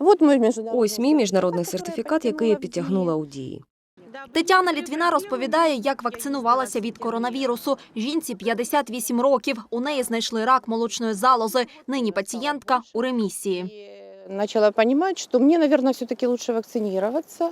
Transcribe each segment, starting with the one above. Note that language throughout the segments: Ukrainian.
Вот мой Ось мій міжнародний сертифікат, який я підтягнула у дії. Тетяна Літвіна розповідає, як вакцинувалася від коронавірусу. Жінці 58 років. У неї знайшли рак молочної залози. Нині пацієнтка у ремісії. И Начала понимать, что мне, наверное, все-таки лучше вакцинироваться,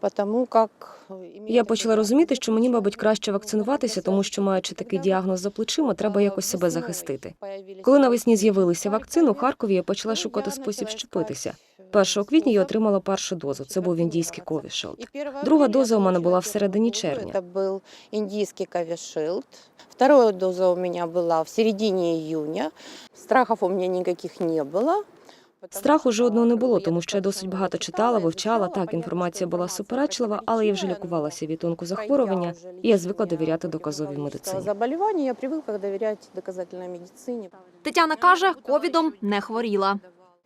потому как... имея Я почала розуміти, що мені, мабуть, краще вакцинуватися, тому що, маючи такий діагноз за плечима, треба якось себе захистити. Коли навесні з'явилися вакцини, у Харкові я почала шукати спосіб щепитися. искать, 1 квітня я способ отримала першу дозу. Це був індійський вакцинироваться. ковішилд. И первое Друга время я доза у мене була получила в середині первую дозу. червня. Это был индийский ковишилд. Вторая доза у меня была в середине июня. Страхов у меня никаких не было. потому Страху что, жодного не как бы, було, я тому що я досить достаточно багато много читала, вивчала. изучала. Так, Понятно, інформація что була информация суперечлива, але я вже противоречивая, лікувалася від но онкозахворювання, пройдя і я уже звикла лечение довіряти доказовій онкологического медицині. заболевания, я привыкла доверять доказательной медицине. Тетяна каже, ковідом не хворіла.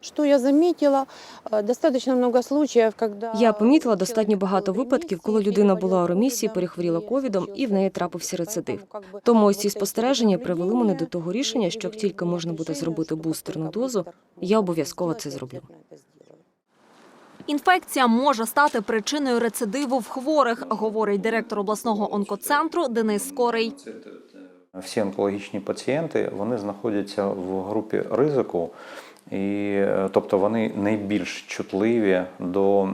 Что я заметила, э, достаточно много случаев, когда Я помітила человек достатньо багато был в випадків, коли ремиссии, людина була у переболел ремісії, ковидом, перехворіла и ковідом, і в неї случился трапився рецидив. рецидив. Поэтому, как бы, Тому ось вот ці эти спостереження привели мене до наблюдения того рішення, що як привели тільки меня можна до буде решения, зробити что как бустерну только дозу, бустер я можно обов'язково сделать, це я зроблю. обязательно это сделаю. Інфекція може стати причиною рецидиву в хворих, говорить директор обласного онкоцентру Денис Скорий. Всі онкологічні пацієнти вони знаходяться в групі ризику, і е, тобто вони найбільш чутливі до е,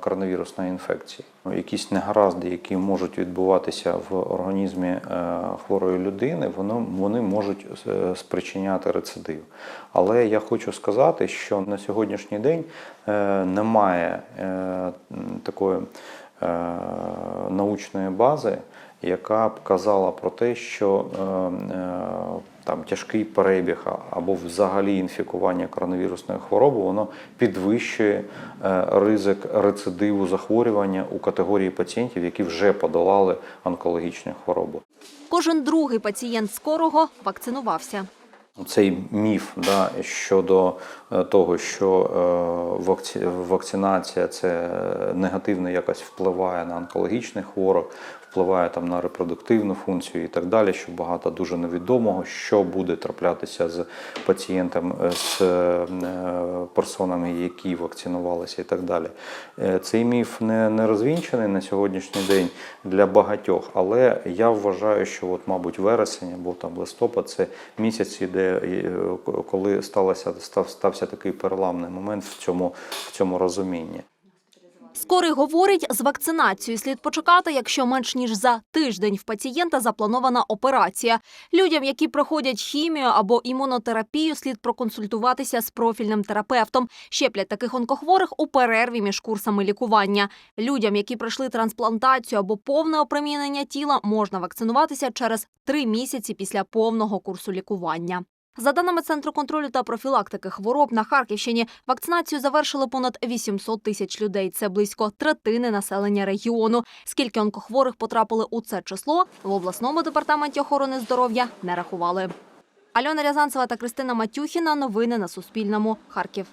коронавірусної інфекції. Якісь негаразди, які можуть відбуватися в організмі е, хворої людини, вони можуть спричиняти рецидив. Але я хочу сказати, що на сьогоднішній день немає такої научної бази, яка б казала про те, що там тяжкий перебіг або взагалі інфікування коронавірусною хворобою, воно підвищує е, ризик рецидиву захворювання у категорії пацієнтів, які вже подолали онкологічну хворобу. Кожен другий пацієнт скорого вакцинувався. Цей міф да, щодо е, того, що е, вакцинація це негативно якось впливає на онкологічних хворих, впливає там на репродуктивну функцію і так далі, що багато дуже невідомого, що буде траплятися з пацієнтами, е, з персонами, які вакцинувалися і так далі. Цей міф не, не розвінчений на сьогоднішній день для багатьох, але я вважаю, що, от, мабуть, вересень або там листопад це місяці, де е, коли сталося став, стався такий переламний момент в цьому, в цьому розумінні. Скорий говорить, з вакцинацією слід почекати, якщо менш ніж за тиждень в пацієнта запланована операція. Людям, які проходять хімію або імунотерапію, слід проконсультуватися з профільним терапевтом. Щеплять таких онкохворих у перерві між курсами лікування. Людям, які пройшли трансплантацію або повне опромінення тіла, можна вакцинуватися через три місяці після повного курсу лікування. За даними Центру контролю та профілактики хвороб на Харківщині, вакцинацію завершили понад 800 тисяч людей. Це близько третини населення регіону. Скільки онкохворих потрапили у це число, в обласному департаменті охорони здоров'я не рахували. Альона Рязанцева та Кристина Матюхіна. Новини на Суспільному. Харків.